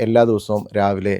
എല്ലാ ദിവസവും രാവിലെ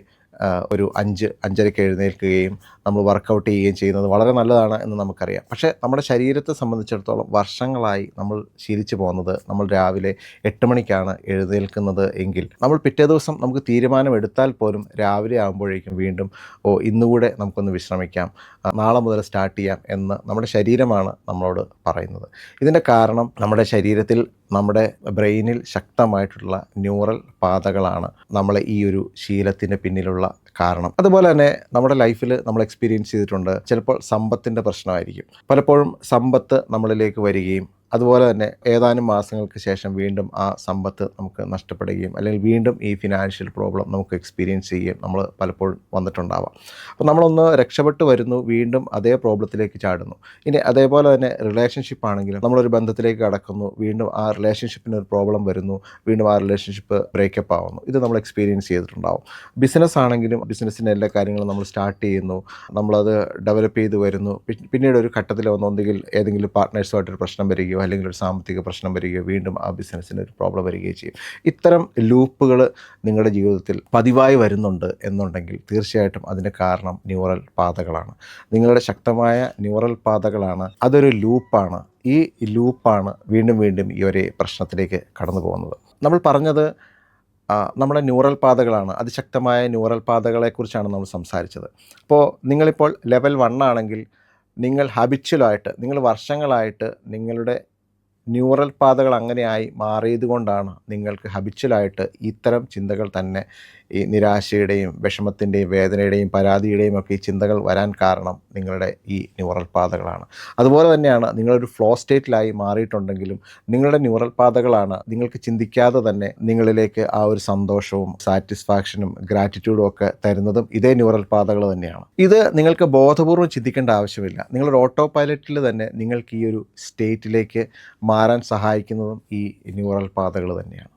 ഒരു അഞ്ച് അഞ്ചരയ്ക്ക് എഴുന്നേൽക്കുകയും നമ്മൾ വർക്കൗട്ട് ചെയ്യുകയും ചെയ്യുന്നത് വളരെ നല്ലതാണ് എന്ന് നമുക്കറിയാം. പക്ഷേ നമ്മുടെ ശരീരത്തെ സംബന്ധിച്ചിടത്തോളം വർഷങ്ങളായി നമ്മൾ ശീലിച്ചു പോകുന്നത് നമ്മൾ രാവിലെ എട്ട് മണിക്കാണ് എഴുന്നേൽക്കുന്നത് എങ്കിൽ നമ്മൾ പിറ്റേ ദിവസം നമുക്ക് തീരുമാനമെടുത്താൽ പോലും രാവിലെ ആകുമ്പോഴേക്കും വീണ്ടും ഓ ഇന്നുകൂടെ നമുക്കൊന്ന് വിശ്രമിക്കാം. നാളെ മുതൽ സ്റ്റാർട്ട് ചെയ്യാം എന്ന് നമ്മുടെ ശരീരമാണ് നമ്മളോട് പറയുന്നത്. ഇതിന്റെ കാരണം നമ്മുടെ ശരീരത്തിൽ നമ്മുടെ ബ്രെയിനിൽ ശക്തമായിട്ടുള്ള ന്യൂറൽ പാതകളാണ് നമ്മളെ ഈ ഒരു ശീലത്തിന്റെ പിന്നിലുള്ള കാരണം. അതുപോലെ തന്നെ നമ്മുടെ ലൈഫിൽ നമ്മൾ എക്സ്പീരിയൻസ് ചെയ്തിട്ടുണ്ട്. ചിലപ്പോൾ സമ്പത്തിന്റെ പ്രശ്നമായിരിക്കും. പലപ്പോഴും സമ്പത്ത് നമ്മളിലേക്ക് വരികയും അതുപോലെ തന്നെ ഏതാനും മാസങ്ങൾക്ക് ശേഷം വീണ്ടും ആ സമ്പത്ത് നമുക്ക് നഷ്ടപ്പെടുകയും അല്ലെങ്കിൽ വീണ്ടും ഈ ഫിനാൻഷ്യൽ പ്രോബ്ലം നമുക്ക് എക്സ്പീരിയൻസ് ചെയ്യുകയും നമ്മൾ പലപ്പോഴും വന്നിട്ടുണ്ടാവാം. അപ്പോൾ നമ്മളൊന്ന് രക്ഷപ്പെട്ട് വരുന്നു വീണ്ടും അതേ പ്രോബ്ലത്തിലേക്ക് ചാടുന്നു. ഇനി അതേപോലെ തന്നെ റിലേഷൻഷിപ്പ് ആണെങ്കിലും നമ്മളൊരു ബന്ധത്തിലേക്ക് കടക്കുന്നു വീണ്ടും ആ റിലേഷൻഷിപ്പിന് ഒരു പ്രോബ്ലം വരുന്നു വീണ്ടും ആ റിലേഷൻഷിപ്പ് ബ്രേക്കപ്പ് ആവുന്നു. ഇത് നമ്മൾ എക്സ്പീരിയൻസ് ചെയ്തിട്ടുണ്ടാവും. ബിസിനസ് ആണെങ്കിലും ബിസിനസ്സിന്റെ എല്ലാ കാര്യങ്ങളും നമ്മൾ സ്റ്റാർട്ട് ചെയ്യുന്നു നമ്മളത് ഡെവലപ്പ് ചെയ്ത് വരുന്നു. പിന്നീട് ഒരു ഘട്ടത്തിൽ വന്ന് ഒന്നുകിൽ ഏതെങ്കിലും പാർട്ട്നേഴ്സുമായിട്ടൊരു പ്രശ്നം വരികയോ അല്ലെങ്കിൽ ഒരു സാമ്പത്തിക പ്രശ്നം വരികയോ വീണ്ടും ആ ബിസിനസ്സിന് ഒരു പ്രോബ്ലം വരികയോ ചെയ്യും. ഇത്തരം ലൂപ്പുകൾ നിങ്ങളുടെ ജീവിതത്തിൽ പതിവായി വരുന്നുണ്ട് എന്നുണ്ടെങ്കിൽ തീർച്ചയായിട്ടും അതിന്റെ കാരണം ന്യൂറൽ പാതകളാണ്. നിങ്ങളുടെ ശക്തമായ ന്യൂറൽ പാതകളാണ്. അതൊരു ലൂപ്പാണ് ഈ ലൂപ്പാണ് വീണ്ടും വീണ്ടും ഈ ഒരേ പ്രശ്നത്തിലേക്ക് കടന്നു പോകുന്നത്. നമ്മൾ പറഞ്ഞത് നമ്മുടെ ന്യൂറൽ പാതകളാണ്. അതിശക്തമായ ന്യൂറൽ പാതകളെക്കുറിച്ചാണ് നമ്മൾ സംസാരിച്ചത്. അപ്പോൾ നിങ്ങളിപ്പോൾ ലെവൽ വൺ ആണെങ്കിൽ നിങ്ങൾ ഹാബിച്വലായിട്ട് നിങ്ങൾ വർഷങ്ങളായിട്ട് നിങ്ങളുടെ ന്യൂറൽ പാതകൾ അങ്ങനെയായി മാറിയത് കൊണ്ടാണ് നിങ്ങൾക്ക് ഹബിച്വലായിട്ട് ഇത്തരം ചിന്തകൾ തന്നെ ഈ നിരാശയുടെയും വിഷമത്തിന്റെയും വേദനയുടെയും പരാതിയുടെയും ഒക്കെ ഈ ചിന്തകൾ വരാൻ കാരണം നിങ്ങളുടെ ഈ ന്യൂറൽ പാതകളാണ്. അതുപോലെ തന്നെയാണ് നിങ്ങളൊരു ഫ്ലോ സ്റ്റേറ്റിലായി മാറിയിട്ടുണ്ടെങ്കിലും നിങ്ങളുടെ ന്യൂറൽ പാതകളാണ് നിങ്ങൾക്ക് ചിന്തിക്കാതെ തന്നെ നിങ്ങളിലേക്ക് ആ ഒരു സന്തോഷവും സാറ്റിസ്ഫാക്ഷനും ഗ്രാറ്റിറ്റ്യൂഡും ഒക്കെ തരുന്നതും ഇതേ ന്യൂറൽ പാതകൾ തന്നെയാണ്. ഇത് നിങ്ങൾക്ക് ബോധപൂർവം ചിന്തിക്കേണ്ട ആവശ്യമില്ല. നിങ്ങളൊരു ഓട്ടോ പൈലറ്റിൽ തന്നെ നിങ്ങൾക്ക് ഈ ഒരു സ്റ്റേറ്റിലേക്ക് മാറാൻ സഹായിക്കുന്നതും ഈ ന്യൂറൽ പാതകൾ തന്നെയാണ്.